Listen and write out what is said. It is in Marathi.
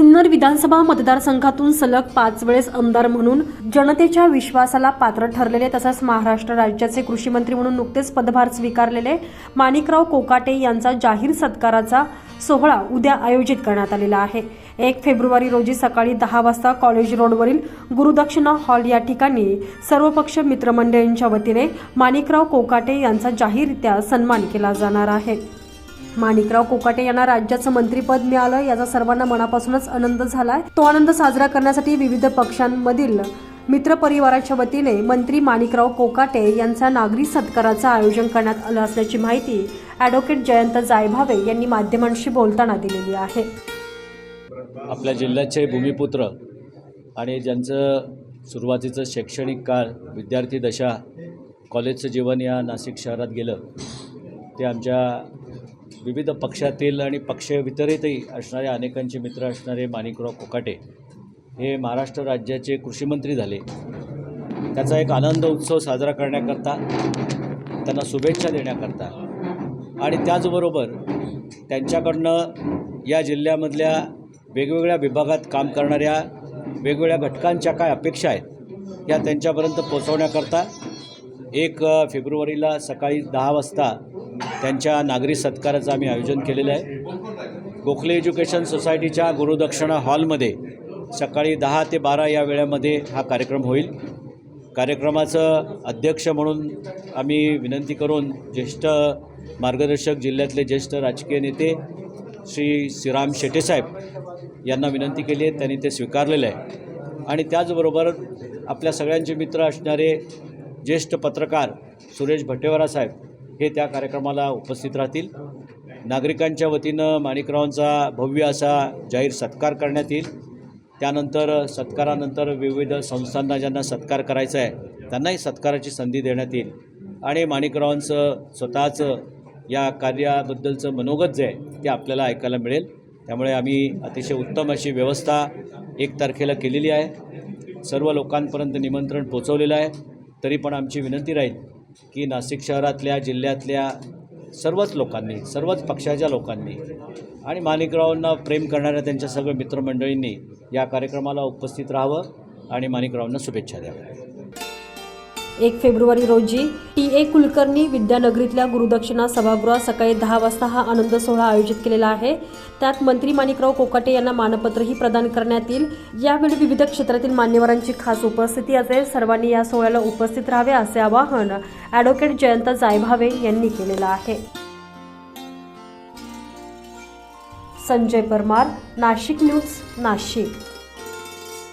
सिन्नर विधानसभा मतदारसंघातून सलग पाच वेळेस आमदार म्हणून जनतेच्या विश्वासाला पात्र ठरलेले तसंच महाराष्ट्र राज्याचे कृषी मंत्री म्हणून नुकतेच पदभार स्वीकारलेले माणिकराव कोकाटे यांचा जाहीर सत्काराचा सोहळा उद्या आयोजित करण्यात आलेला आहे. एक फेब्रुवारी रोजी सकाळी दहा वाजता कॉलेज रोडवरील गुरुदक्षिणा हॉल या ठिकाणी सर्वपक्ष मित्रमंडळींच्या वतीने माणिकराव कोकाटे यांचा जाहीररित्या सन्मान केला जाणार आहे. माणिकराव कोकाटे यांना राज्याचं मंत्रीपद मिळालं. याचा सर्वांना मनापासूनच आनंद झालाय. तो आनंद साजरा करण्यासाठी विविध पक्षांमधील मित्रपरिवाराच्या वतीने मंत्री माणिकराव कोकाटे यांचा नागरी सत्काराचं आयोजन करण्यात आलं असल्याची माहिती ॲडव्होकेट जयंत जायभावे यांनी माध्यमांशी बोलताना दिलेली आहे. आपल्या जिल्ह्याचे भूमिपुत्र आणि ज्यांचं सुरुवातीचं शैक्षणिक काळ विद्यार्थी दशा कॉलेजचं जीवन या नाशिक शहरात गेलं ते आमच्या विविध पक्षातील आणि पक्षवितरितही असणारे अनेकांचे मित्र असणारे माणिकराव कोकाटे हे महाराष्ट्र राज्याचे कृषीमंत्री झाले. त्याचा एक आनंद उत्सव साजरा करण्याकरता त्यांना शुभेच्छा देण्याकरता आणि त्याचबरोबर त्यांच्याकडनं या जिल्ह्यामधल्या वेगवेगळ्या विभागात काम करणाऱ्या वेगवेगळ्या घटकांच्या काय अपेक्षा आहेत या त्यांच्यापर्यंत पोचवण्याकरता एक फेब्रुवारीला सकाळी दहा वाजता त्यांच्या नागरी सत्काराचं आम्ही आयोजन केलेलं आहे. गोखले एज्युकेशन सोसायटीच्या गुरुदक्षिणा हॉलमध्ये सकाळी दहा ते बारा या वेळेमध्ये हा कार्यक्रम होईल. कार्यक्रमाचं अध्यक्ष म्हणून आम्ही विनंती करून ज्येष्ठ मार्गदर्शक जिल्ह्यातले ज्येष्ठ राजकीय नेते श्री श्रीराम शेटेसाहेब यांना विनंती केली आहे. त्यांनी ते स्वीकारलेलं आहे. आणि त्याचबरोबर आपल्या सगळ्यांचे मित्र असणारे ज्येष्ठ पत्रकार सुरेश भट्टेवारा साहेब हे त्या कार्यक्रमाला उपस्थित राहतील. नागरिकांच्या वतीनं माणिकरावांचा भव्य असा जाहीर सत्कार करण्यात येईल. त्यानंतर सत्कारानंतर विविध संस्थांना ज्यांना सत्कार करायचा आहे त्यांनाही सत्काराची संधी देण्यात येईल. आणि माणिकरावांचं स्वतःचं या कार्याबद्दलचं मनोगत जे आहे ते आपल्याला ऐकायला मिळेल. त्यामुळे आम्ही अतिशय उत्तम अशी व्यवस्था एक तारखेला केलेली आहे. सर्व लोकांपर्यंत निमंत्रण पोचवलेलं आहे. तरी पण आमची विनंती राहील की नाशिक शहरातल्या जिल्ह्यातल्या सर्वच लोकांनी सर्वच पक्षाच्या लोकांनी आणि माणिकरावांना प्रेम करणाऱ्या त्यांच्या सगळ्या मित्रमंडळींनी या कार्यक्रमाला उपस्थित राहावं आणि माणिकरावांना शुभेच्छा द्याव्या. एक फेब्रुवारी रोजी टी. ए. कुलकर्णी विद्यानगरीतल्या गुरुदक्षिणा सभागृहात सकाळी दहा वाजता हा आनंद सोहळा आयोजित केलेला आहे. त्यात मंत्री माणिकराव कोकाटे यांना मानपत्रही प्रदान करण्यात येईल. यावेळी विविध क्षेत्रातील मान्यवरांची खास उपस्थिती असेल. सर्वांनी या सोहळ्याला उपस्थित राहावे असे आवाहन ॲडव्होकेट जयंत जायभावे यांनी केलेलं आहे. संजय परमार नाशिक न्यूज नाशिक.